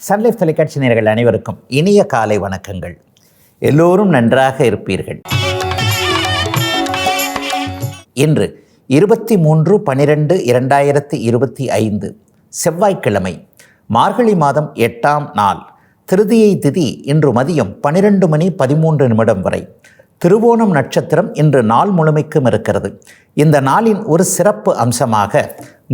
Sun Life தொலைக்காட்சி நேர்கள் அனைவருக்கும் இனிய காலை வணக்கங்கள். எல்லோரும் நன்றாக இருப்பீர்கள். இன்று இருபத்தி மூன்று பனிரெண்டு இரண்டாயிரத்தி இருபத்தி ஐந்து செவ்வாய்க்கிழமை மார்கழி மாதம் எட்டாம் நாள் திருதியை திதி இன்று மதியம் பனிரெண்டு மணி பதிமூன்று நிமிடம் வரை திருவோணம் நட்சத்திரம் இன்று நாள் முழுமைக்கும் இருக்கிறது. இந்த நாளின் ஒரு சிறப்பு அம்சமாக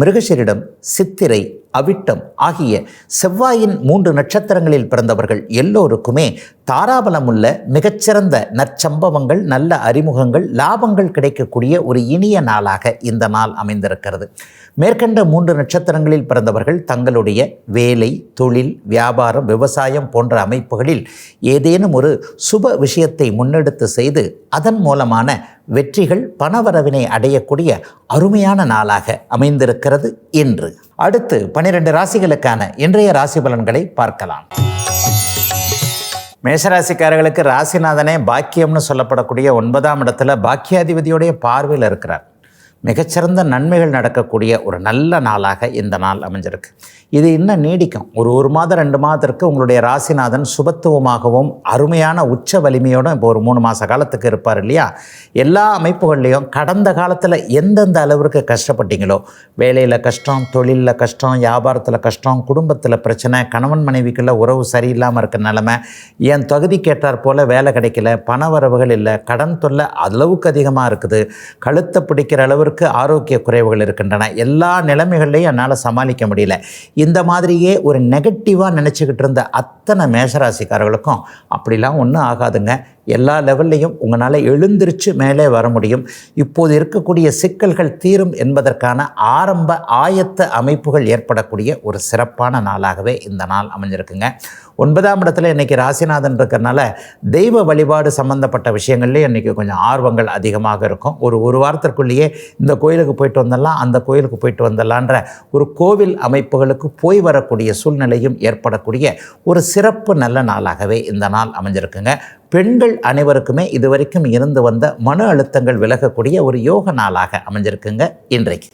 மிருகஷிரிடம் சித்திரை அவிட்டம் ஆகிய செவ்வாயின் மூன்று நட்சத்திரங்களில் பிறந்தவர்கள் எல்லோருக்குமே தாராபலமுள்ள மிகச்சிறந்த நற்சம்பவங்கள் நல்ல அறிமுகங்கள் லாபங்கள் கிடைக்கக்கூடிய ஒரு இனிய நாளாக இந்த நாள் அமைந்திருக்கிறது. மேற்கண்ட மூன்று நட்சத்திரங்களில் பிறந்தவர்கள் தங்களுடைய வேலை தொழில் வியாபாரம் விவசாயம் போன்ற அமைப்புகளில் ஏதேனும் ஒரு சுப விஷயத்தை முன்னெடுத்து செய்து அதன் மூலமான வெற்றிகள் பணவரவினை அடையக்கூடிய அருமையான நாளாக அமைந்திருக்கிறது இன்று. அடுத்து பனிரெண்டு ராசிகளுக்கான இன்றைய ராசி பலன்களை பார்க்கலாம். மேஷராசிக்காரர்களுக்கு ராசிநாதனே பாக்கியம்னு சொல்லப்படக்கூடிய ஒன்பதாம் இடத்துல பாக்கியாதிபதியோடைய பார்வையில் இருக்கிறார். மிகச்சிறந்த நன்மைகள் நடக்கக்கூடிய ஒரு நல்ல நாளாக இந்த நாள் அமைஞ்சிருக்கு. இது இன்னும் நீடிக்கும். ஒரு ஒரு மாதம் ரெண்டு மாதத்திற்கு உங்களுடைய ராசிநாதன் சுபத்துவமாகவும் அருமையான உச்ச வலிமையோடும் இப்போ ஒரு மூணு மாத காலத்துக்கு இருப்பார் இல்லையா? எல்லா அமைப்புகள்லேயும் கடந்த காலத்தில் எந்தெந்த அளவிற்கு கஷ்டப்பட்டீங்களோ வேலையில் கஷ்டம் தொழிலில் கஷ்டம் வியாபாரத்தில் கஷ்டம் குடும்பத்தில் பிரச்சனை கணவன் மனைவிக்குள்ள உறவு சரியில்லாமல் இருக்க நிலமை என் தகுதி கேட்டார் போல் வேலை கிடைக்கல பண வரவுகள் இல்லை கடன் தொல்லை அளவுக்கு அதிகமாக இருக்குது கழுத்தை பிடிக்கிற அளவிற்கு ஆரோக்கிய குறைவுகள் இருக்கின்றன. எல்லா நிலைமைகள்லையும் என்னால் சமாளிக்க முடியல. இந்த மாதிரியே ஒரு நெகட்டிவாக நினச்சிக்கிட்டு இருந்த அத்தனை மேஷராசிக்காரர்களுக்கும் அப்படிலாம் ஒன்றும் ஆகாதுங்க. எல்லா லெவல்லையும் உங்களால் எழுந்திருச்சு மேலே வர முடியும். இப்போது இருக்கக்கூடிய சிக்கல்கள் தீரும் என்பதற்கான ஆரம்ப ஆயத்த அமைப்புகள் ஏற்படக்கூடிய ஒரு சிறப்பான நாளாகவே இந்த நாள் அமைஞ்சிருக்குங்க. ஒன்பதாம் இடத்துல இன்றைக்கி ராசிநாதன் இருக்கிறனால தெய்வ வழிபாடு சம்மந்தப்பட்ட விஷயங்கள்லேயே இன்றைக்கி கொஞ்சம் ஆர்வங்கள் அதிகமாக இருக்கும். ஒரு ஒரு வாரத்திற்குள்ளேயே இந்த கோயிலுக்கு போயிட்டு வந்துடலாம் அந்த கோயிலுக்கு போயிட்டு வந்துடலான்ற ஒரு கோவில் அமைப்புகளுக்கு போய் வரக்கூடிய சூழ்நிலையும் ஏற்படக்கூடிய ஒரு சிறப்பு நல்ல நாளாகவே இந்த நாள் அமைஞ்சிருக்குங்க. பெண்கள் அனைவருக்குமே இதுவரைக்கும் இருந்து வந்த மன அழுத்தங்கள் விலகக்கூடிய ஒரு யோக நாளாக அமைஞ்சிருக்குங்க இன்றைக்கு.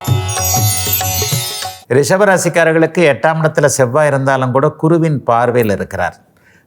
ரிஷபராசிக்காரர்களுக்கு எட்டாம் இடத்துல செவ்வாய் இருந்தாலும் கூட குருவின் பார்வையில் இருக்கிறார்.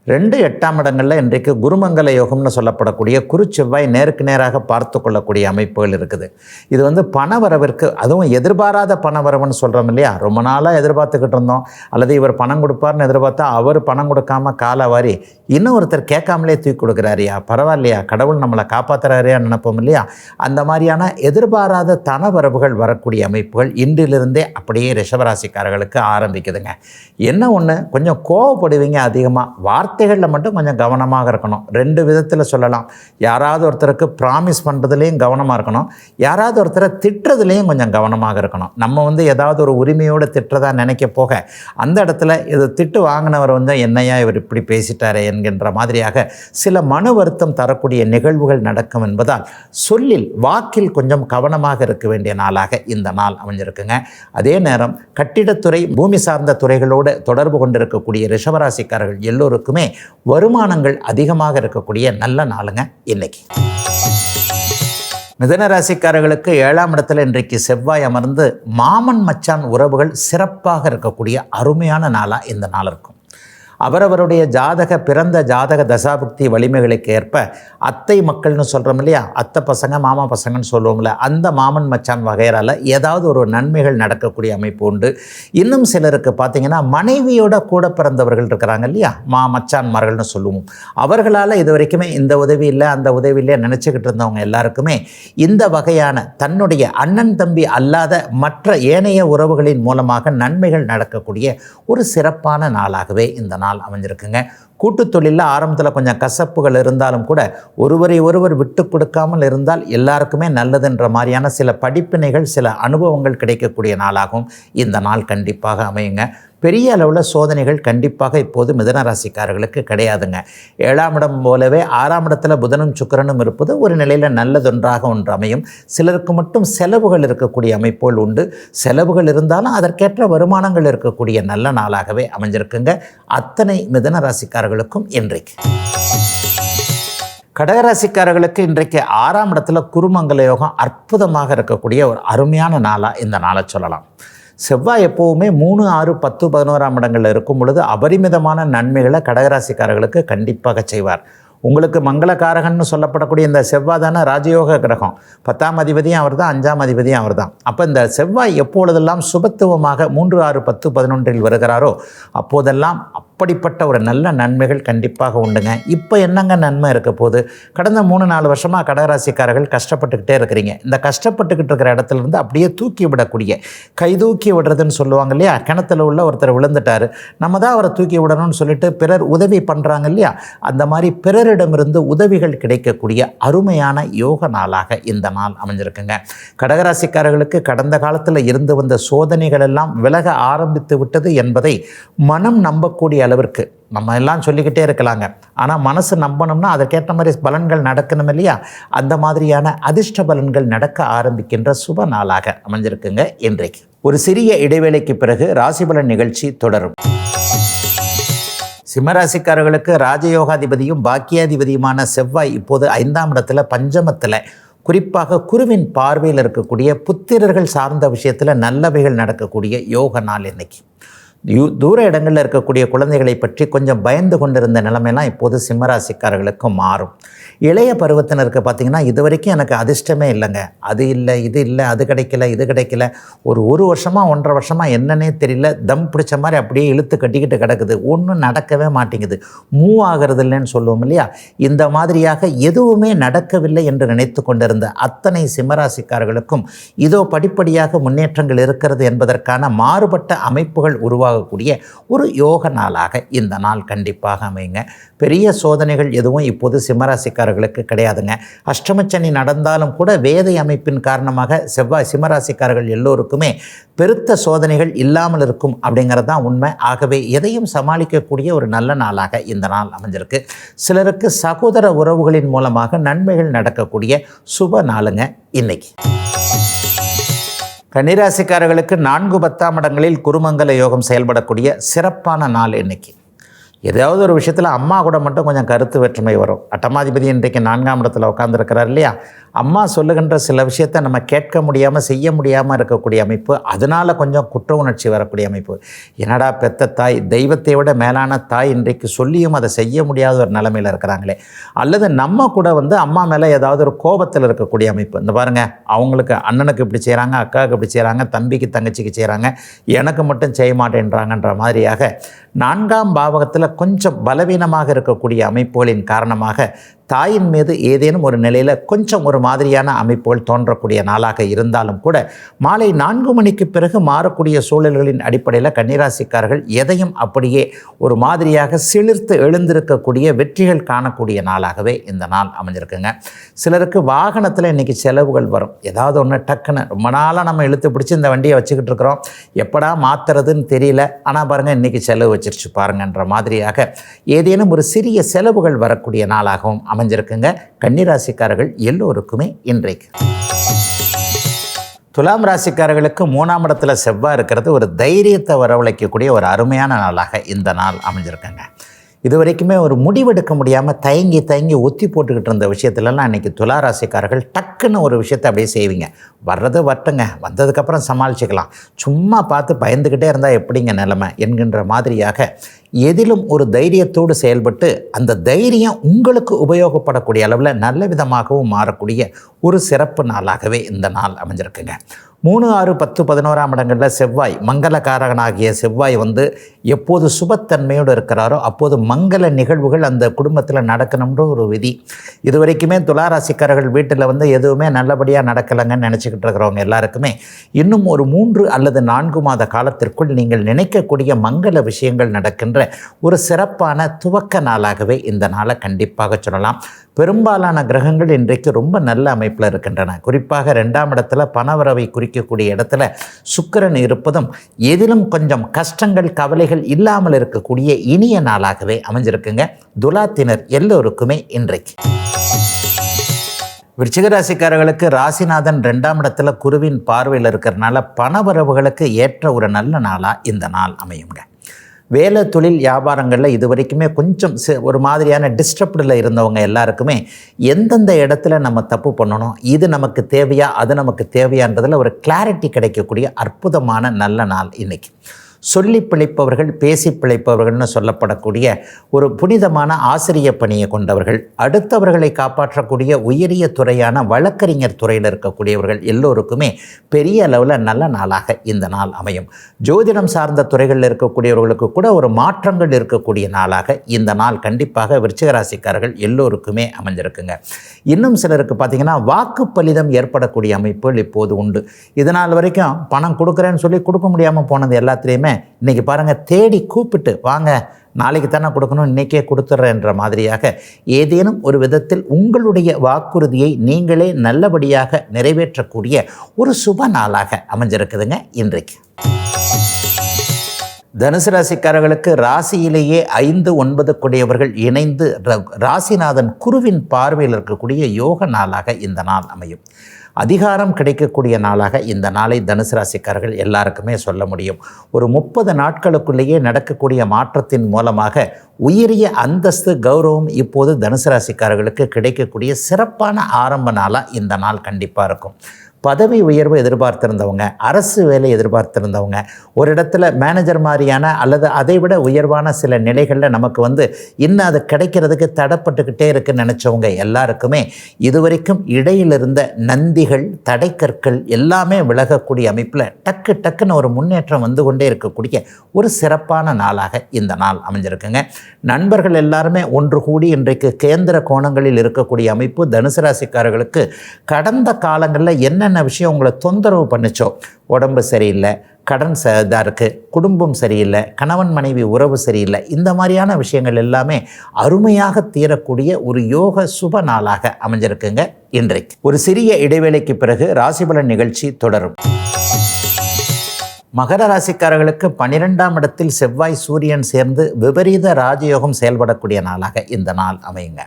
ரெண்டு எட்டாம் இடங்களில் இன்றைக்கு குருமங்கல யோகம்னு சொல்லப்படக்கூடிய குரு செவ்வாய் நேருக்கு நேராக பார்த்து கொள்ளக்கூடிய அமைப்புகள் இருக்குது. இது வந்து பணவரவிற்கு அதுவும் எதிர்பாராத பணவரவுன்னு சொல்கிறோம் இல்லையா? ரொம்ப நாளாக எதிர்பார்த்துக்கிட்டு இருந்தோம். அல்லது இவர் பணம் கொடுப்பார்னு எதிர்பார்த்தா அவர் பணம் கொடுக்காம காலவாரி இன்னும் ஒருத்தர் கேட்காமலே தூக்கி கொடுக்குறாரியா? பரவாயில்லையா? கடவுள் நம்மளை காப்பாற்றுறாரியான்னு நினைப்போம் இல்லையா? அந்த மாதிரியான எதிர்பாராத தனவரவுகள் வரக்கூடிய அமைப்புகள் இன்றிலிருந்தே அப்படியே ரிஷபராசிக்காரர்களுக்கு ஆரம்பிக்குதுங்க. என்ன ஒன்று கொஞ்சம் கோவப்படுவீங்க அதிகமாக வார்த்தைகளில் மட்டும் கொஞ்சம் கவனமாக இருக்கணும். ரெண்டு விதத்தில் சொல்லலாம். யாராவது ஒருத்தருக்கு ப்ராமிஸ் பண்ணுறதுலேயும் கவனமாக இருக்கணும். யாராவது ஒருத்தரை திட்டுறதுலேயும் கொஞ்சம் கவனமாக இருக்கணும். நம்ம வந்து ஏதாவது ஒரு உரிமையோடு திட்டுறதா நினைக்க போக அந்த இடத்துல இது திட்டு வாங்கினவர் வந்து என்னையா இவர் இப்படி பேசிட்டாரே என்கின்ற மாதிரியாக சில மன வருத்தம் தரக்கூடிய நிகழ்வுகள் நடக்கும் என்பதால் சொல்லில் வாக்கில் கொஞ்சம் கவனமாக இருக்க வேண்டிய நாளாக இந்த நாள் அமைஞ்சிருக்குங்க. அதே நேரம் கட்டிடத்துறை பூமி சார்ந்த துறைகளோடு தொடர்பு கொண்டிருக்கக்கூடிய ரிஷபராசிக்காரர்கள் எல்லோருக்குமே வருமானங்கள் அதிகமாக இருக்கக்கூடிய நல்ல நாளுங்க இன்னைக்கு. மிதன ராசிக்காரர்களுக்கு ஏழாம் இடத்துல இன்றைக்கு செவ்வாய் அமர்ந்து மாமன் மச்சான் உறவுகள் சிறப்பாக இருக்கக்கூடிய அருமையான நாளாக இந்த நாள் இருக்கும். அவரவருடைய ஜாதக பிறந்த ஜாதக தசாபக்தி வலிமைகளுக்கு ஏற்ப அத்தை மக்கள்னு சொல்கிறோம் இல்லையா? அத்தை பசங்க மாமா பசங்கன்னு சொல்லுவோம்ல. அந்த மாமன் மச்சான் வகையறால் ஏதாவது ஒரு நன்மைகள் நடக்கக்கூடிய அமைப்பு உண்டு. இன்னும் சிலருக்கு பார்த்தீங்கன்னா மனைவியோட கூட பிறந்தவர்கள் இருக்கிறாங்க இல்லையா? மா மச்சான்மார்கள்னு சொல்லுவோம். அவர்களால் இது வரைக்குமே இந்த உதவி இல்லை அந்த உதவி இல்லை நினச்சிக்கிட்டு இருந்தவங்க எல்லாருக்குமே இந்த வகையான தன்னுடைய அண்ணன் தம்பி அல்லாத மற்ற ஏனைய உறவுகளின் மூலமாக நன்மைகள் நடக்கக்கூடிய ஒரு சிறப்பான நாளாகவே இந்த நாள் அமைஞ்சிருக்குங்க. கூட்டு தொழிலில் ஆரம்பத்தில் கொஞ்சம் கசப்புகள் இருந்தாலும் கூட ஒருவரை ஒருவர் விட்டு கொடுக்காமல் இருந்தால் எல்லாருக்குமே நல்லதுன்ற மாதிரியான சில படிப்பினைகள் சில அனுபவங்கள் கிடைக்கக்கூடிய நாளாகும். இந்த நாள் கண்டிப்பாக அமையுங்க. பெரிய அளவில் சோதனைகள் கண்டிப்பாக இப்போது மிதன ராசிக்காரர்களுக்கு கிடையாதுங்க. ஏழாம் இடம் போலவே ஆறாம் இடத்துல புதனும் சுக்கிரனும் இருப்பது ஒரு நிலையில் நல்லதொன்றாக ஒன்று அமையும். சிலருக்கு மட்டும் செலவுகள் இருக்கக்கூடிய அமைப்போல் உண்டு. செலவுகள் இருந்தாலும் அதற்கேற்ற வருமானங்கள் இருக்கக்கூடிய நல்ல நாளாகவே அமைஞ்சிருக்குங்க. அத்தனை மிதன ராசிக்காரர்களுக்கும் இன்றைக்கு. கடகராசிக்காரர்களுக்கு இன்றைக்கு ஆறாம் இடத்துல குருமங்கல யோகம் அற்புதமாக இருக்கக்கூடிய ஒரு அருமையான நாளாக இந்த நாளை சொல்லலாம். செவ்வாய் எப்போவுமே மூணு ஆறு பத்து பதினோராம் இடங்களில் இருக்கும் பொழுது அபரிமிதமான நன்மைகளை கடகராசிக்காரர்களுக்கு கண்டிப்பாக செய்வார். உங்களுக்கு மங்களகாரகன்னு சொல்லப்படக்கூடிய இந்த செவ்வாய் தானே ராஜயோக கிரகம். பத்தாம் அதிபதியும் அவர் தான் அஞ்சாம் அதிபதியும் அவர் தான் அப்போ இந்த செவ்வாய் எப்பொழுதெல்லாம் சுபத்துவமாக மூன்று ஆறு பத்து பதினொன்றில் வருகிறாரோ அப்போதெல்லாம் அப்படிப்பட்ட ஒரு நல்ல நன்மைகள் கண்டிப்பாக உண்டுங்க. இப்போ என்னங்க நன்மை இருக்க போது கடந்த மூணு நாலு வருஷமாக கடகராசிக்காரர்கள் கஷ்டப்பட்டுக்கிட்டே இருக்கிறீங்க. இந்த கஷ்டப்பட்டுக்கிட்டு இருக்கிற இடத்துல இருந்து அப்படியே தூக்கி விடக்கூடிய கை தூக்கி விடுறதுன்னு சொல்லுவாங்க இல்லையா? கிணத்துல உள்ள ஒருத்தர் விழுந்துட்டாரு. நம்ம தான் அவரை தூக்கி விடணும்னு சொல்லிட்டு பிறர் உதவி பண்ணுறாங்க இல்லையா? அந்த மாதிரி பிறரிடமிருந்து உதவிகள் கிடைக்கக்கூடிய அருமையான யோக நாளாக இந்த நாள் அமைஞ்சிருக்குங்க. கடகராசிக்காரர்களுக்கு கடந்த காலத்தில் இருந்து வந்த சோதனைகள் எல்லாம் விலக ஆரம்பித்து விட்டது என்பதை மனம் நம்பக்கூடிய அளவிற்கு. நம்ம எல்லாம் சொல்லிக்கிட்டே இருக்கலாங்க. ஆனால் மனசு நம்பணும்னா அதற்கேற்ற மாதிரி பலன்கள் நடக்கணும் இல்லையா? அந்த மாதிரியான அதிர்ஷ்ட பலன்கள் நடக்க ஆரம்பிக்கின்ற சுப நாளாக அமைஞ்சிருக்குங்க இன்றைக்கு. ஒரு சிறிய இடைவேளைக்கு பிறகு ராசிபலன் நிகழ்ச்சி தொடரும். சிம்மராசிக்காரர்களுக்கு ராஜயோகாதிபதியும் பாக்கியாதிபதியுமான செவ்வாய் இப்போது ஐந்தாம் இடத்துல பஞ்சமத்தில். குறிப்பாக குருவின் பார்வையில் இருக்கக்கூடிய புத்திரர்கள் சார்ந்த விஷயத்தில் நல்லவைகள் நடக்கக்கூடிய யோக நாள் இன்னைக்கு. யூ தூர இடங்களில் இருக்கக்கூடிய குழந்தைகளை பற்றி கொஞ்சம் பயந்து கொண்டிருந்த நிலைமையெல்லாம் இப்போது சிம்மராசிக்காரர்களுக்கு மாறும். இளைய பருவத்தினருக்கு பார்த்திங்கன்னா இது வரைக்கும் எனக்கு அதிர்ஷ்டமே இல்லைங்க. அது இல்லை இது இல்லை அது கிடைக்கல இது கிடைக்கல. ஒரு ஒரு வருஷமாக ஒன்றரை வருஷமாக என்னன்னே தெரியல. தம் பிடிச்ச மாதிரி அப்படியே இழுத்து கட்டிக்கிட்டு கிடக்குது. ஒன்றும் நடக்கவே மாட்டேங்குது. மூவ் ஆகிறது இல்லைன்னு சொல்லுவோம் இல்லையா? இந்த மாதிரியாக எதுவுமே நடக்கவில்லை என்று நினைத்து கொண்டிருந்த அத்தனை சிம்மராசிக்காரர்களுக்கும் இதோ படிப்படியாக முன்னேற்றங்கள் இருக்கிறது என்பதற்கான மாறுபட்ட அமைப்புகள் உருவாகக்கூடிய ஒரு யோக நாளாக இந்த நாள் கண்டிப்பாக அமையுங்க. பெரிய சோதனைகள் எதுவும் இப்போது சிம்மராசிக்காரர்களுக்கு கிடையாதுங்க. அஷ்டமச்சனி நடந்தாலும் கூட வேதை அமைப்பின் காரணமாக செவ்வாய் சிம்மராசிக்காரர்கள் எல்லோருக்குமே பெருத்த சோதனைகள் இல்லாமல் இருக்கும் அப்படிங்கிறது தான் உண்மை. ஆகவே எதையும் சமாளிக்கக்கூடிய ஒரு நல்ல நாளாக இந்த நாள் அமைஞ்சிருக்கு. சிலருக்கு சகோதர உறவுகளின் மூலமாக நன்மைகள் நடக்கக்கூடிய சுப நாளுங்க இன்னைக்கு. கன்னிராசிக்காரர்களுக்கு நான்கு பத்தாம் இடங்களில் குருமங்கல யோகம் செயல்படக்கூடிய சிறப்பான நாள் இன்னைக்கு. ஏதாவது ஒரு விஷயத்தில் அம்மா கூட மட்டும் கொஞ்சம் கருத்து வேற்றுமை வரும். அட்டமாதிபதி இன்றைக்கு நான்காம் இடத்துல உட்காந்துருக்கிறார் இல்லையா? அம்மா சொல்லுகின்ற சில விஷயத்தை நம்ம கேட்க முடியாமல் செய்ய முடியாமல் இருக்கக்கூடிய அமைப்பு அதனால் கொஞ்சம் குற்ற உணர்ச்சி வரக்கூடிய அமைப்பு. என்னடா பெத்த தாய் தெய்வத்தை விட மேலான தாய் இன்றைக்கு சொல்லியும் அதை செய்ய முடியாத ஒரு நிலைமையில் இருக்கிறாங்களே. அல்லது நம்ம கூட வந்து அம்மா மேலே ஏதாவது ஒரு கோபத்தில் இருக்கக்கூடிய அமைப்பு. இந்த பாருங்கள் அவங்களுக்கு அண்ணனுக்கு இப்படி செய்கிறாங்க அக்காவுக்கு இப்படி செய்கிறாங்க தம்பிக்கு தங்கச்சிக்கு செய்கிறாங்க எனக்கு மட்டும் செய்ய மாட்டேன்றாங்கன்ற மாதிரியாக நான்காம் பாவகத்தில் கொஞ்சம் பலவீனமாக இருக்கக்கூடிய அமைப்புகளின் காரணமாக தாயின் மீது ஏதேனும் ஒரு நிலையில் கொஞ்சம் ஒரு மாதிரியான அமைப்புகள் தோன்றக்கூடிய நாளாக இருந்தாலும் கூட மாலை நான்கு மணிக்கு பிறகு மாறக்கூடிய சூழல்களின் அடிப்படையில் கன்னிராசிக்காரர்கள் எதையும் அப்படியே ஒரு மாதிரியாக சிலிர்த்து எழுந்திருக்கக்கூடிய வெற்றிகள் காணக்கூடிய நாளாகவே இந்த நாள் அமைஞ்சிருக்குங்க. சிலருக்கு வாகனத்தில் இன்றைக்கி செலவுகள் வரும். ஏதாவது ஒன்று டக்குன்னு ரொம்ப நாளாக நம்ம இழுத்து பிடிச்சி இந்த வண்டியை வச்சுக்கிட்டு இருக்கிறோம். எப்படா மாற்றுறதுன்னு தெரியல. ஆனால் பாருங்கள் இன்றைக்கி செலவு வச்சிருச்சு பாருங்கன்ற மாதிரியாக ஏதேனும் ஒரு சிறிய செலவுகள் வரக்கூடிய நாளாகவும் அமைஞ்சிருக்குங்க. கன்னிராசிக்காரர்கள் எல்லோருக்குமே இன்றைக்கு. துலாம் ராசிக்காரர்களுக்கு மூணாம் இடத்துல செவ்வாய் இருக்கிறது ஒரு தைரியத்தை வரவழைக்கக்கூடிய ஒரு அருமையான நாளாக இந்த நாள் அமைஞ்சிருக்குங்க. இது வரைக்குமே ஒரு முடிவெடுக்க முடியாமல் தயங்கி தயங்கி ஒத்தி போட்டுக்கிட்டு இருந்த விஷயத்துலலாம் இன்றைக்கி துலா ராசிக்காரர்கள் டக்குன்னு ஒரு விஷயத்தை அப்படியே செய்வீங்க. வர்றது வரட்டுங்க. வந்ததுக்கப்புறம் சமாளிச்சுக்கலாம். சும்மா பார்த்து பயந்துக்கிட்டே இருந்தால் எப்படிங்க நிலமை? என்கின்ற மாதிரியாக எதிலும் ஒரு தைரியத்தோடு செயல்பட்டு அந்த தைரியம் உங்களுக்கு உபயோகப்படக்கூடிய அளவில் நல்ல விதமாகவும் மாறக்கூடிய ஒரு சிறப்பு நாளாகவே இந்த நாள் அமைஞ்சிருக்குங்க. மூணு ஆறு பத்து பதினோராம் இடங்களில் செவ்வாய் மங்களக்காரகனாகிய செவ்வாய் வந்து எப்போது சுபத்தன்மையோடு இருக்கிறாரோ அப்போது மங்கள நிகழ்வுகள் அந்த குடும்பத்தில் நடக்கணும்ன்ற ஒரு விதி. இது வரைக்குமே துளாராசிக்காரர்கள் வீட்டில் வந்து எதுவுமே நல்லபடியாக நடக்கலைங்கன்னு நினச்சிக்கிட்டு இருக்கிறவங்க எல்லாருக்குமே இன்னும் ஒரு மூன்று அல்லது நான்கு மாத காலத்திற்குள் நீங்கள் நினைக்கக்கூடிய மங்கள விஷயங்கள் நடக்கின்ற ஒரு சிறப்பான துவக்க நாளாகவே இந்த நாளை கண்டிப்பாக சொல்லலாம். பெரும்பாலான கிரகங்கள் இன்றைக்கு ரொம்ப நல்ல அமைப்பில் இருக்கின்றன. குறிப்பாக ரெண்டாம் இடத்துல பணவரவை குறிக்கக்கூடிய இடத்துல சுக்கிரன் இருப்பதும் எதிலும் கொஞ்சம் கஷ்டங்கள் கவலைகள் இல்லாமல் இருக்கக்கூடிய இனிய நாளாகவே அமைஞ்சிருக்குங்க. துலாத்தினர் எல்லோருக்குமே இன்றைக்கு. விருச்சிகராசிக்காரர்களுக்கு ராசிநாதன் ரெண்டாம் இடத்துல குருவின் பார்வையில் இருக்கிறனால பணவரவுகளுக்கு ஏற்ற ஒரு நல்ல நாளாக இந்த நாள் அமையுங்க. வேலை தொழில் வியாபாரங்களில் இது வரைக்குமே கொஞ்சம் ஒரு மாதிரியான டிஸ்டர்ப்டில் இருந்தவங்க எல்லாருக்குமே எந்தெந்த இடத்துல நம்ம தப்பு பண்ணணும் இது நமக்கு தேவையா அது நமக்கு தேவையான்றதில் ஒரு கிளாரிட்டி கிடைக்கக்கூடிய அற்புதமான நல்ல நாள் இன்றைக்கி சொல்லி பிழைப்பவர்கள் பேசி பிழைப்பவர்கள்னு சொல்லப்படக்கூடிய ஒரு புனிதமான ஆசிரிய பணியை கொண்டவர்கள் அடுத்தவர்களை காப்பாற்றக்கூடிய உயரிய துறையான வழக்கறிஞர் துறையில் இருக்கக்கூடியவர்கள் எல்லோருக்குமே பெரிய அளவில் நல்ல நாளாக இந்த நாள் அமையும். ஜோதிடம் சார்ந்த துறைகளில் இருக்கக்கூடியவர்களுக்கு கூட ஒரு மாற்றங்கள் இருக்கக்கூடிய நாளாக இந்த நாள் கண்டிப்பாக விருச்சிகராசிக்காரர்கள் எல்லோருக்குமே அமைஞ்சிருக்குங்க. இன்னும் சிலருக்கு பார்த்தீங்கன்னா வாக்கு பலிதம் ஏற்படக்கூடிய அமைப்புகள் இப்போது உண்டு. இதனால் வரைக்கும் பணம் கொடுக்குறேன்னு சொல்லி கொடுக்க முடியாமல் போனது எல்லாத்துலேயுமே இன்றைக்கி பாருங்கள் தேடி கூப்பிட்டு வாங்க நாளைக்கு தானே கொடுக்கணும் இன்றைக்கே கொடுத்துட்றேன்ற மாதிரியாக ஏதேனும் ஒரு விதத்தில் உங்களுடைய வாக்குறுதியை நீங்களே நல்லபடியாக நிறைவேற்றக்கூடிய ஒரு சுப நாளாக அமைஞ்சிருக்குதுங்க இன்றைக்கு. தனுசு ராசிக்காரர்களுக்கு ராசியிலேயே ஐந்து ஒன்பது கூடியவர்கள் இணைந்து ர- ராசிநாதன் குருவின் பார்வையில் இருக்கக்கூடிய யோக நாளாக இந்த நாள் அமையும். அதிகாரம் கிடைக்கக்கூடிய நாளாக இந்த நாளை தனுசு ராசிக்காரர்கள் எல்லாருக்குமே சொல்ல முடியும். ஒரு முப்பது நாட்களுக்குள்ளேயே நடக்கக்கூடிய மாற்றத்தின் மூலமாக உயரிய அந்தஸ்து கௌரவம் இப்போது தனுசு ராசிக்காரர்களுக்கு கிடைக்கக்கூடிய சிறப்பான ஆரம்ப நாளாக இந்த நாள் கண்டிப்பாக இருக்கும். பதவி உயர்வு எதிர்பார்த்திருந்தவங்க அரசு வேலை எதிர்பார்த்திருந்தவங்க ஒரு இடத்துல மேனேஜர் மாதிரியான அல்லது அதை விட உயர்வான சில நிலைகளில் நமக்கு வந்து இன்னும் அது கிடைக்கிறதுக்கு தடப்பட்டுக்கிட்டே இருக்குன்னு நினச்சவங்க எல்லாருக்குமே இதுவரைக்கும் இடையில் இருந்த நந்திகள் தடைக்கற்கள் எல்லாமே விலகக்கூடிய அமைப்பில் டக்கு டக்குன்னு ஒரு முன்னேற்றம் வந்து கொண்டே இருக்கக்கூடிய ஒரு சிறப்பான நாளாக இந்த நாள் அமைஞ்சிருக்குங்க. நண்பர்கள் எல்லாருமே ஒன்று கூடி இன்றைக்கு கேந்திர கோணங்களில் இருக்கக்கூடிய அமைப்பு தனுசு ராசிக்காரர்களுக்கு கடந்த காலங்களில் என்னென்ன விஷயம் உங்களை தொந்தரவு பண்ணிச்சோ உடம்பு சரியில்லை கடன் ச இதாக இருக்குது குடும்பம் சரியில்லை கணவன் மனைவி உறவு சரியில்லை இந்த மாதிரியான விஷயங்கள் எல்லாமே அருமையாக தீரக்கூடிய ஒரு யோக சுப நாளாக அமைஞ்சிருக்குங்க இன்றைக்கு. ஒரு சிறிய இடைவேளைக்கு பிறகு ராசிபலன் நிகழ்ச்சி தொடரும். மகர ராசிக்காரர்களுக்கு பன்னிரெண்டாம் இடத்தில் செவ்வாய் சூரியன் சேர்ந்து விபரீத ராஜயோகம் செயல்படக்கூடிய நாளாக இந்த நாள் அமையுங்க.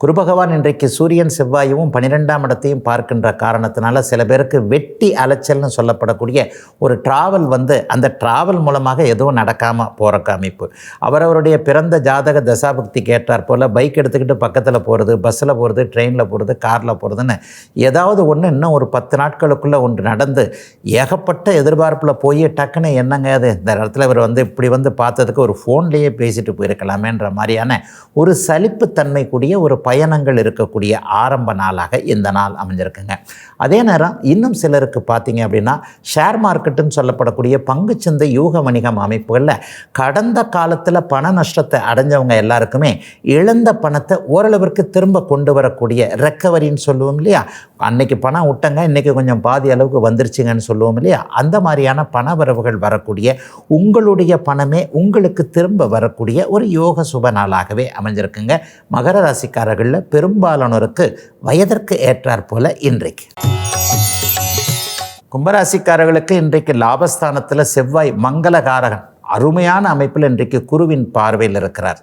குருபகவான் இன்றைக்கு சூரியன் செவ்வாயும் பன்னிரெண்டாம் இடத்தையும் பார்க்கின்ற காரணத்தினால சில பேருக்கு வெட்டி அலைச்சல்னு சொல்லப்படக்கூடிய ஒரு டிராவல் வந்து அந்த டிராவல் மூலமாக எதுவும் நடக்காமல் போகிற அமைப்பு. அவரவருடைய பிறந்த ஜாதக தசாபக்தி கேட்டார் போல் பைக் எடுத்துக்கிட்டு பக்கத்தில் போகிறது பஸ்ஸில் போகிறது ட்ரெயினில் போகிறது காரில் போகிறதுன்னு ஏதாவது ஒன்று இன்னும் ஒரு பத்து நாட்களுக்குள்ளே ஒன்று நடந்து ஏகப்பட்ட எதிர்பார்ப்பில் போய் டக்குன்னு என்னங்க அது? இந்த இடத்துல இவர் வந்து இப்படி வந்து பார்த்ததுக்கு ஒரு ஃபோன்லேயே பேசிட்டு போயிருக்கலாமேன்ற மாதிரியான ஒரு சலிப்புத்தன்மை கூடிய ஒரு பயணங்கள் இருக்கக்கூடிய ஆரம்ப நாளாக இந்த நாள் அமைஞ்சிருக்குங்க. அதே நேரம் இன்னும் சிலருக்கு பார்த்தீங்க அப்படின்னா ஷேர் மார்க்கெட்டுன்னு சொல்லப்படக்கூடிய பங்குச்சந்தை யூக வணிகம் அமைப்புகளில் கடந்த காலத்தில் பண நஷ்டத்தை அடைஞ்சவங்க எல்லாருக்குமே இழந்த பணத்தை ஓரளவிற்கு திரும்ப கொண்டு வரக்கூடிய ரெக்கவரின்னு சொல்லுவோம் இல்லையா? அன்னைக்கு பணம் விட்டங்க இன்றைக்கி கொஞ்சம் பாதி அளவுக்கு வந்துருச்சுங்கன்னு சொல்லுவோம் இல்லையா? அந்த மாதிரியான பண வரவுகள் வரக்கூடிய உங்களுடைய பணமே உங்களுக்கு திரும்ப வரக்கூடிய ஒரு யோக சுப நாளாகவே அமைஞ்சிருக்குங்க. மகர ராசிக்காரர்களில் பெரும்பாலானோருக்கு வயதிற்கு ஏற்றாற் போல இன்றைக்கு. கும்பராசிக்காரர்களுக்கு இன்றைக்கு லாபஸ்தானத்தில் செவ்வாய் மங்களகாரகன் அருமையான அமைப்பில் இன்றைக்கு குருவின் பார்வையில் இருக்கிறார்.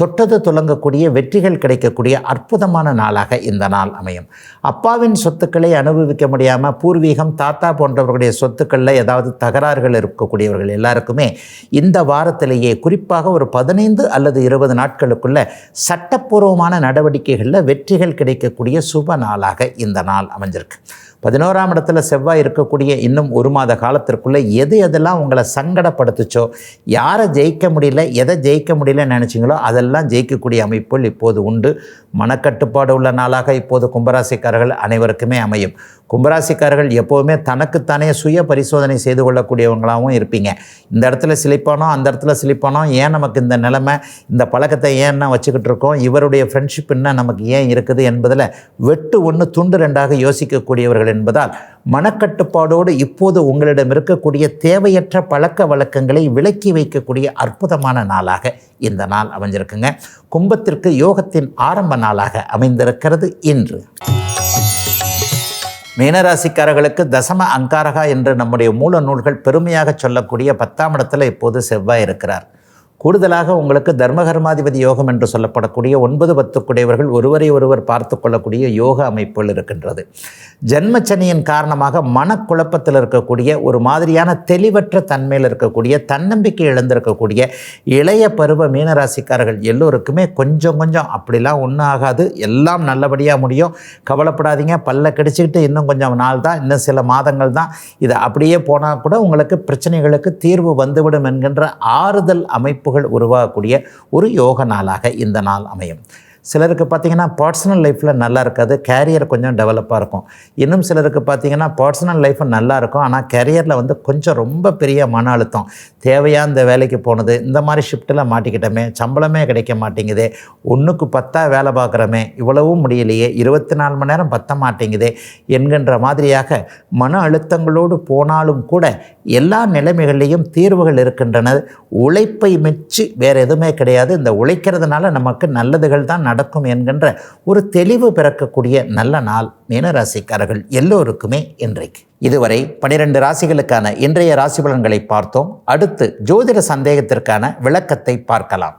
தொட்டது துலங்கக்கூடிய வெற்றிகள் கிடைக்கக்கூடிய அற்புதமான நாளாக இந்த நாள் அமையும். அப்பாவின் சொத்துக்களை அனுபவிக்க முடியாமல் பூர்வீகம் தாத்தா போன்றவர்களுடைய சொத்துக்களில் ஏதாவது தகராறுகள் இருக்கக்கூடியவர்கள் எல்லாருக்குமே இந்த வாரத்திலேயே குறிப்பாக ஒரு பதினைந்து அல்லது இருபது நாட்களுக்குள்ள சட்டப்பூர்வமான நடவடிக்கைகளில் வெற்றிகள் கிடைக்கக்கூடிய சுப நாளாக இந்த நாள் அமைஞ்சிருக்கு. பதினோராம் இடத்துல செவ்வாய் இருக்கக்கூடிய இன்னும் ஒரு மாத காலத்திற்குள்ளே எது எதெல்லாம் உங்களை சங்கடப்படுத்துச்சோ யாரை ஜெயிக்க முடியல எதை ஜெயிக்க முடியலன்னு நினச்சிங்களோ அதெல்லாம் ஜெயிக்கக்கூடிய அமைப்புகள் இப்போது உண்டு. மனக்கட்டுப்பாடு உள்ள நாளாக இப்போது கும்பராசிக்காரர்கள் அனைவருக்குமே அமையும். கும்பராசிக்காரர்கள் எப்போவுமே தனக்குத்தானே சுய பரிசோதனை செய்து கொள்ளக்கூடியவங்களாகவும் இருப்பீங்க. இந்த இடத்துல சிலிப்பானோ அந்த இடத்துல சிலிப்பானோ ஏன் நமக்கு இந்த நிலைமை இந்த பழக்கத்தை ஏன் வச்சுக்கிட்டு இருக்கோம் இவருடைய ஃப்ரெண்ட்ஷிப் என்ன நமக்கு ஏன் இருக்குது என்பதில் வெட்டு ஒன்று துண்டு ரெண்டாக யோசிக்கக்கூடியவர்கள் என்பதால் மனக்கட்டுப்பாடோடு இப்போது உங்களிடம் இருக்கக்கூடிய தேவையற்ற பழக்க வழக்கங்களை விலக்கி வைக்கக்கூடிய அற்புதமான நாளாக இந்த நாள் அமைஞ்சிருக்குங்க. கும்பத்திற்கு யோகத்தின் ஆரம்ப நாளாக அமைந்திருக்கிறது இன்று. மீனராசிக்காரர்களுக்கு தசம அங்காரகா என்று நம்முடைய மூல நூல்கள் பெருமையாக சொல்லக்கூடிய பத்தாம் இடத்துல இப்போது செவ்வாய் இருக்கிறார். கூடுதலாக உங்களுக்கு தர்மகர்மாதிபதி யோகம் என்று சொல்லப்படக்கூடிய ஒன்பது பத்துக்குடையவர்கள் ஒருவரை ஒருவர் பார்த்து கொள்ளக்கூடிய யோக அமைப்புகள் இருக்கின்றது. ஜென்மச்சனியின் காரணமாக மனக்குழப்பத்தில் இருக்கக்கூடிய ஒரு மாதிரியான தெளிவற்ற தன்மையில் இருக்கக்கூடிய தன்னம்பிக்கை இழந்திருக்கக்கூடிய இளைய பருவ மீனராசிக்காரர்கள் எல்லோருக்குமே கொஞ்சம் கொஞ்சம் அப்படிலாம் ஒன்றும் ஆகாது. எல்லாம் நல்லபடியாக முடியும். கவலைப்படாதீங்க. பல்ல கடிச்சிக்கிட்டு இன்னும் கொஞ்சம் நாள் தான் இன்னும் சில மாதங்கள் தான். இது அப்படியே போனால் கூட உங்களுக்கு பிரச்சனைகளுக்கு தீர்வு வந்துவிடும் என்கின்ற ஆறுதல் அமைப்பு அமைப்புகள் உருவாகக்கூடிய ஒரு யோக நாளாக இந்த நாள் அமையும். சிலருக்கு பார்த்தீங்கன்னா பர்சனல் லைஃப்பில் நல்லா இருக்காது. கேரியர் கொஞ்சம் டெவலப்பாக இருக்கும். இன்னும் சிலருக்கு பார்த்தீங்கன்னா பர்சனல் லைஃப் நல்லா இருக்கும். ஆனால் கேரியரில் வந்து கொஞ்சம் ரொம்ப பெரிய மன அழுத்தம். தேவையாக இந்த வேலைக்கு போனது இந்த மாதிரி ஷிஃப்ட்டில் மாட்டிக்கிட்டோமே சம்பளமே கிடைக்க மாட்டேங்குது ஒன்றுக்கு பத்தா வேலை பார்க்குறோமே இவ்வளவும் முடியலையே இருபத்தி நாலு மணி நேரம் பத்த மாட்டேங்குது என்கின்ற மாதிரியாக மன அழுத்தங்களோடு போனாலும் கூட எல்லா நிலைமைகள்லேயும் தீர்வுகள் இருக்கின்றன. உழைப்பை மிச்சு வேறு எதுவுமே கிடையாது. இந்த உழைக்கிறதுனால நமக்கு நல்லதுகள் தான் நடக்கும் என்கின்ற ஒரு தெளிவு பிறக்கக்கூடிய நல்ல நாள் மீனராசிக்காரர்கள் எல்லோருக்குமே இன்றைக்கு. இதுவரை பனிரெண்டு ராசிகளுக்கான இன்றைய ராசி பலன்களை பார்த்தோம். அடுத்து ஜோதிட சந்தேகத்திற்கான விளக்கத்தை பார்க்கலாம்.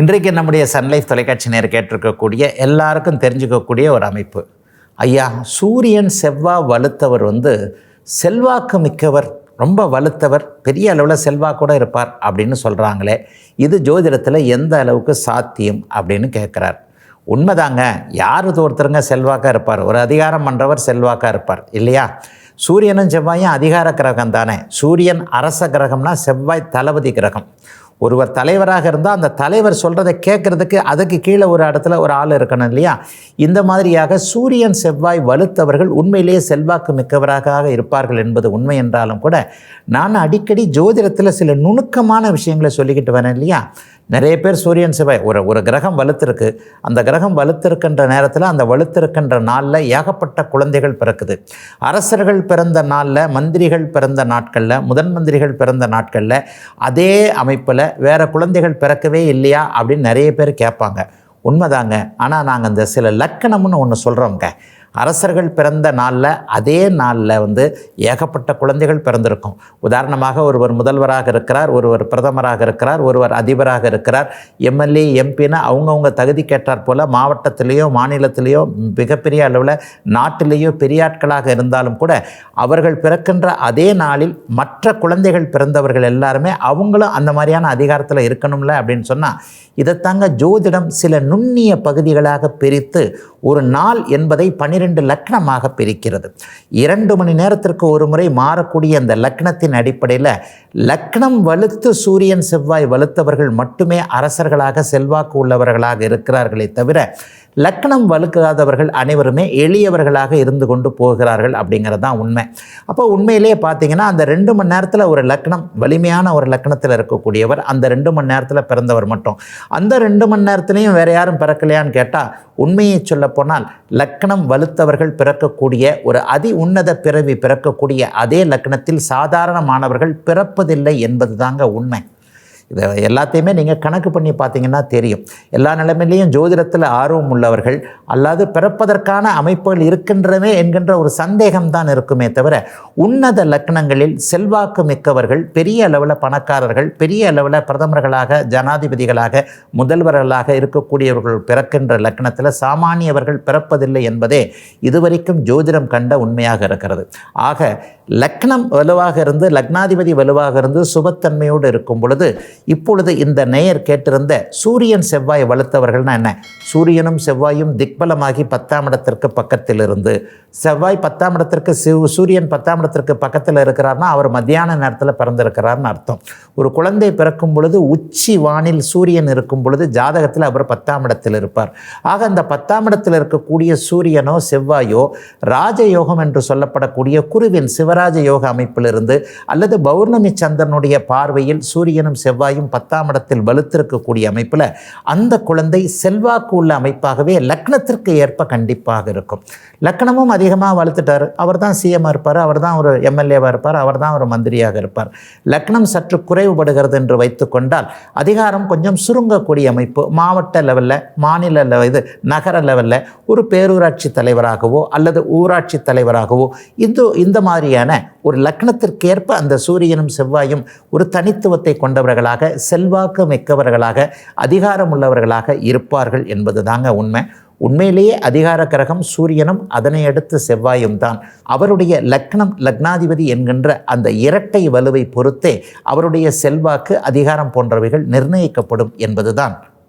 இன்றைக்கு நம்முடைய சன்லைஃப் தொலைக்காட்சி நேர் கேட்டிருக்கக்கூடிய எல்லாருக்கும் தெரிஞ்சுக்கக்கூடிய ஒரு அமைப்பு. ஐயா சூரியன் செவ்வாய் வலுத்தவர் வந்து செல்வாக்கு மிக்கவர் ரொம்ப வலுத்தவர் பெரிய அளவில் செல்வாக்கூட இருப்பார் அப்படின்னு சொல்கிறாங்களே இது ஜோதிடத்தில் எந்த அளவுக்கு சாத்தியம் அப்படின்னு கேட்குறார் உண்மைதாங்க யார் ஒருத்தருங்க செல்வாக்காக இருப்பார்? ஒரு அதிகாரம் பண்ணுறவர் செல்வாக்காக இருப்பார் இல்லையா? சூரியனும் செவ்வாயும் அதிகார கிரகம் தானே சூரியன் அரச கிரகம்னா செவ்வாய் தளபதி கிரகம். ஒருவர் தலைவராக இருந்தால் அந்த தலைவர் சொல்கிறத கேட்குறதுக்கு அதுக்கு கீழே ஒரு இடத்துல ஒரு ஆள் இருக்கணும் இல்லையா? இந்த மாதிரியாக சூரியன் செவ்வாய் வலுத்தவர்கள் உண்மையிலேயே செல்வாக்கு மிக்கவராக இருப்பார்கள் என்பது உண்மை என்றாலும் கூட நான் அடிக்கடி ஜோதிடத்தில் சில நுணுக்கமான விஷயங்களை சொல்லிக்கிட்டு வரேன் இல்லையா? நிறைய பேர் சூரியன் செவ்வாய் ஒரு ஒரு கிரகம் வலுத்திருக்கு. அந்த கிரகம் வலுத்திருக்கின்ற நேரத்தில் அந்த வலுத்திருக்கின்ற நாளில் ஏகப்பட்ட குழந்தைகள் பிறக்குது. அரசர்கள் பிறந்த நாளில் மந்திரிகள் பிறந்த நாட்களில் முதன் மந்திரிகள் பிறந்த நாட்களில் அதே அமைப்பில் வேறு குழந்தைகள் பிறக்கவே இல்லையா அப்படின்னு நிறைய பேர் கேட்பாங்க. உண்மைதாங்க. ஆனால் நாங்கள் இந்த சில லக்கணம்னு ஒன்று சொல்கிறோங்க அரசர்கள் பிறந்த நாளில் அதே நாளில் வந்து ஏகப்பட்ட குழந்தைகள் பிறந்திருக்கும். உதாரணமாக ஒருவர் முதல்வராக இருக்கிறார் ஒருவர் பிரதமராக இருக்கிறார் ஒருவர் அதிபராக இருக்கிறார். எம்எல்ஏ எம்பின்னு அவங்கவுங்க தகுதி கேட்டார் போல் மாவட்டத்திலேயோ மாநிலத்திலேயோ மிகப்பெரிய அளவில் நாட்டிலேயோ பெரியாட்களாக இருந்தாலும் கூட அவர்கள் பிறக்கின்ற அதே நாளில் மற்ற குழந்தைகள் பிறந்தவர்கள் எல்லாருமே அவங்களும் அந்த மாதிரியான அதிகாரத்தில் இருக்கணும்ல அப்படின்னு சொன்னால் இதைத்தாங்க ஜோதிடம் சில நுண்ணிய பகுதிகளாக பிரித்து ஒரு நாள் என்பதை பன்னிரெண்டு லக்னமாக பிரிக்கிறது. இரண்டு மணி நேரத்திற்கு ஒரு முறை மாறக்கூடிய அந்த லக்னத்தின் அடிப்படையில் லக்னம் வலுத்து சூரியன் செவ்வாய் வலுத்தவர்கள் மட்டுமே அரசர்களாக செல்வாக்கு உள்ளவர்களாக இருக்கிறார்களே தவிர லக்னம் வலுக்காதவர்கள் அனைவருமே எளியவர்களாக இருந்து கொண்டு போகிறார்கள் அப்படிங்கிறது தான் உண்மை. அப்போ உண்மையிலேயே பார்த்தீங்கன்னா அந்த ரெண்டு மணி நேரத்தில் ஒரு லக்னம் வலிமையான ஒரு லக்னத்தில் இருக்கக்கூடியவர் அந்த ரெண்டு மணி நேரத்தில் பிறந்தவர் மட்டும். அந்த ரெண்டு மணி நேரத்துலையும் வேறு யாரும் பிறக்கலையான்னு கேட்டால் உண்மையை சொல்லப்போனால் லக்னம் வலுத்தவர்கள் பிறக்கக்கூடிய ஒரு அதி உன்னத பிறவி பிறக்கக்கூடிய அதே லக்னத்தில் சாதாரணமானவர்கள் பிறப்பதில்லை என்பது தாங்க உண்மை. இதை எல்லாத்தையுமே நீங்கள் கணக்கு பண்ணி பார்த்தீங்கன்னா தெரியும். எல்லா நிலைமையிலையும் ஜோதிடத்தில் ஆர்வம் உள்ளவர்கள் அல்லாது பிறப்பதற்கான அமைப்புகள் இருக்கின்றவே என்கின்ற ஒரு சந்தேகம்தான் இருக்குமே தவிர உன்னத லக்னங்களில் செல்வாக்கு மிக்கவர்கள் பெரிய அளவில் பணக்காரர்கள் பெரிய அளவில் பிரதமர்களாக ஜனாதிபதிகளாக முதல்வர்களாக இருக்கக்கூடியவர்கள் பிறக்கின்ற லக்னத்தில் சாமானியவர்கள் பிறப்பதில்லை என்பதே இதுவரைக்கும் ஜோதிடம் கண்ட உண்மையாக இருக்கிறது. ஆக லக்னம் வலுவாக இருந்து லக்னாதிபதி வலுவாக இருந்து சுபத்தன்மையோடு இருக்கும் பொழுது இப்பொழுது இந்த நேயர் கேட்டிருந்த சூரியன் செவ்வாய் வளர்த்தவர்கள்னா என்ன? சூரியனும் செவ்வாயும் திக்பலமாகி பத்தாம் இடத்திற்கு பக்கத்தில் இருந்து செவ்வாய் பத்தாம் இடத்திற்கு சிவ் சூரியன் பத்தாம் இடத்திற்கு பக்கத்தில் இருக்கிறார்னா அவர் மத்தியான நேரத்தில் பிறந்திருக்கிறார்னு அர்த்தம். ஒரு குழந்தை பிறக்கும் பொழுது உச்சி வானில் சூரியன் இருக்கும் பொழுது ஜாதகத்தில் அவர் பத்தாம் இடத்தில் இருப்பார். ஆக அந்த பத்தாம் இடத்தில் இருக்கக்கூடிய சூரியனோ செவ்வாயோ ராஜயோகம் என்று சொல்லப்படக்கூடிய குருவின் சிவராஜ யோக அமைப்பிலிருந்து அல்லது பௌர்ணமி சந்திரனுடைய பார்வையில் சூரியனும் செவ்வாய் செவ்வாயும் பத்தாம் இடத்தில் வலுத்திருக்கக்கூடிய அமைப்பில் அந்த குழந்தை செல்வாக்கு உள்ள அமைப்பாகவே லக்னத்திற்கு ஏற்ப கண்டிப்பாக இருக்கும். லக்னமும் அதிகமாக வளர்த்துட்டார் அவர் தான் சிஎம்மாக இருப்பார். அவர் தான் ஒரு எம்எல்ஏவாக இருப்பார். அவர் தான் ஒரு மந்திரியாக இருப்பார். லக்னம் சற்று குறைவுபடுகிறது என்று வைத்துக்கொண்டால் அதிகாரம் கொஞ்சம் சுருங்கக்கூடிய அமைப்பு மாவட்ட லெவலில் மாநில level- இது நகர லெவலில் ஒரு பேரூராட்சி தலைவராகவோ அல்லது ஊராட்சி தலைவராகவோ இந்த இந்த மாதிரியான ஒரு லக்னத்திற்கேற்ப அந்த சூரியனும் செவ்வாயும் ஒரு தனித்துவத்தை கொண்டவர்களாக செல்வாக்கு மிக்கவர்களாக அதிகாரம் உள்ளவர்களாக இருப்பார்கள் என்பது தாங்க உண்மை. உண்மையிலேயே அதிகார கிரகம் சூரியனும் அதனை அடுத்து செவ்வாயும் தான். அவருடைய லக்னம் லக்னாதிபதி என்கின்ற அந்த இரட்டை வலுவை பொறுத்தே அவருடைய செல்வாக்கு அதிகாரம் போன்றவைகள் நிர்ணயிக்கப்படும் என்பதுதான்.